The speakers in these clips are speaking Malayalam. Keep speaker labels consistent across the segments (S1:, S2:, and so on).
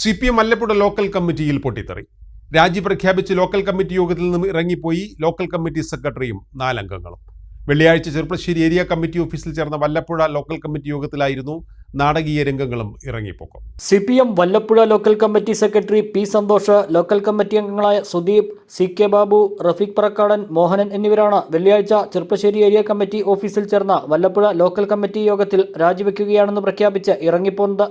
S1: C P M Mallappuzha local കമ്മിറ്റിയിൽ പൊട്ടിത്തെറി. രാജി പ്രഖ്യാപിച്ച് ലോക്കൽ കമ്മിറ്റി യോഗത്തിൽ നിന്നും ഇറങ്ങിപ്പോയി ലോക്കൽ കമ്മിറ്റി സെക്രട്ടറിയും നാലംഗങ്ങളും. വെള്ളിയാഴ്ച ചെറുപ്പശ്ശേരി ഏരിയ കമ്മിറ്റി ഓഫീസിൽ ചേർന്ന വല്ലപ്പുഴ ലോക്കൽ കമ്മിറ്റി യോഗത്തിലായിരുന്നു നാടകീയ രംഗങ്ങളും ഇറങ്ങിപ്പോക്കും.
S2: C P M Vallappuzha local committee secretary P Santhosh local committee അംഗങ്ങളായ സുദീപ് സി കെ ബാബു റഫീഖ് പറക്കാടൻ മോഹനൻ എന്നിവരാണ് വെള്ളിയാഴ്ച ചെറുപ്പശ്ശേരി ഏരിയ കമ്മിറ്റി ഓഫീസിൽ ചേർന്ന വല്ലപ്പുഴ ലോക്കൽ കമ്മിറ്റി യോഗത്തിൽ രാജിവെക്കുകയാണെന്ന് പ്രഖ്യാപിച്ച് ഇറങ്ങിപ്പോന്നത്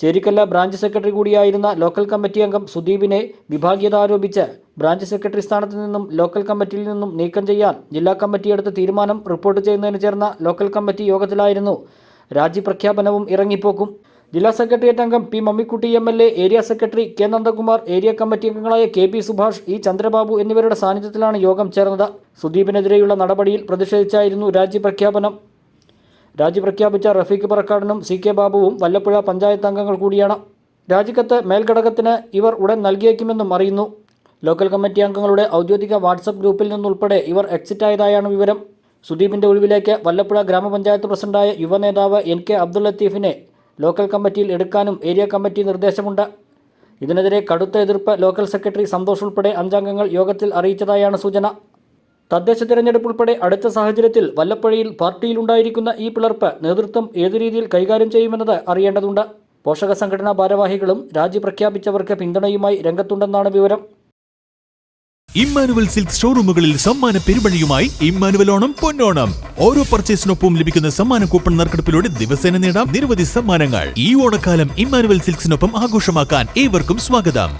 S2: ചേരിക്കല്ല ബ്രാഞ്ച് സെക്രട്ടറി കൂടിയായിരുന്ന ലോക്കൽ കമ്മിറ്റി അംഗം സുദീപിനെ വിഭാഗീയത ആരോപിച്ച് ബ്രാഞ്ച് സെക്രട്ടറി സ്ഥാനത്ത് നിന്നും ലോക്കൽ കമ്മിറ്റിയിൽ നിന്നും നീക്കം ചെയ്യാൻ ജില്ലാ കമ്മിറ്റി എടുത്ത തീരുമാനം റിപ്പോർട്ട് ചെയ്യുന്നതിന് ചേർന്ന ലോക്കൽ കമ്മിറ്റി യോഗത്തിലായിരുന്നു. രാജി പ്രഖ്യാപനവും ഇറങ്ങിപ്പോക്കും ജില്ലാ സെക്രട്ടേറിയറ്റ് അംഗം P Mammikkutty M L A area secretary K Nandakumar area committee അംഗങ്ങളായ K P Subhash E Chandrababu എന്നിവരുടെ സാന്നിധ്യത്തിലാണ് യോഗം ചേർന്നത്. സുദീപിനെതിരെയുള്ള നടപടിയിൽ പ്രതിഷേധിച്ചായിരുന്നു രാജി പ്രഖ്യാപനം. രാജി പ്രഖ്യാപിച്ച റഫീഖ് പറക്കാടനും സി കെ ബാബുവും വല്ലപ്പുഴ പഞ്ചായത്ത് അംഗങ്ങൾ കൂടിയാണ്. രാജിക്കത്ത് മേൽഘടകത്തിന് ഇവർ ഉടൻ നൽകിയേക്കുമെന്നും അറിയുന്നു. ലോക്കൽ കമ്മിറ്റി അംഗങ്ങളുടെ ഔദ്യോഗിക വാട്സപ്പ് ഗ്രൂപ്പിൽ നിന്നുൾപ്പെടെ ഇവർ എക്സിറ്റ് ആയതായാണ് വിവരം. സുദീപിന്റെ ഒഴിവിലേക്ക് വല്ലപ്പുഴ ഗ്രാമപഞ്ചായത്ത് പ്രസിഡന്റായ യുവനേതാവ് എൻ കെ അബ്ദുൽ ലത്തീഫിനെ ലോക്കൽ കമ്മിറ്റിയിൽ എടുക്കാനും ഏരിയ കമ്മിറ്റി നിർദ്ദേശമുണ്ട്. ഇതിനെതിരെ കടുത്ത എതിർപ്പ് ലോക്കൽ സെക്രട്ടറി സന്തോഷ് ഉൾപ്പെടെ അഞ്ചംഗങ്ങൾ യോഗത്തിൽ അറിയിച്ചതായാണ് സൂചന. തദ്ദേശ തിരഞ്ഞെടുപ്പ് ഉൾപ്പെടെ അടുത്ത സാഹചര്യത്തിൽ വല്ലപ്പുഴയിൽ പാർട്ടിയിലുണ്ടായിരിക്കുന്ന ഈ പിളർപ്പ് നേതൃത്വം ഏതു രീതിയിൽ കൈകാര്യം ചെയ്യുമെന്നത് അറിയേണ്ടതുണ്ട്. പോഷക സംഘടനാ ഭാരവാഹികളും രാജി പ്രഖ്യാപിച്ചവർക്ക് പിന്തുണയുമായി രംഗത്തുണ്ടെന്നാണ് വിവരം.
S3: ഇമ്മാനുവൽ സിൽക്ക് ഷോറൂമുകളിൽ സമ്മാന പെരുമഴയുമായി ഇമ്മാനുവൽ ഓണം പൊന്നോണം. ഓരോ പർച്ചേസിനൊപ്പം ലഭിക്കുന്ന സമ്മാന കൂപ്പൺ നറുക്കെടുപ്പിലൂടെ ദിവസേന നേടാം നിരവധി സമ്മാനങ്ങൾ. ഈ ഓണക്കാലം ഇമ്മാനുവൽ സിൽക്സിനൊപ്പം ആഘോഷമാക്കാൻ ഏവർക്കും സ്വാഗതം.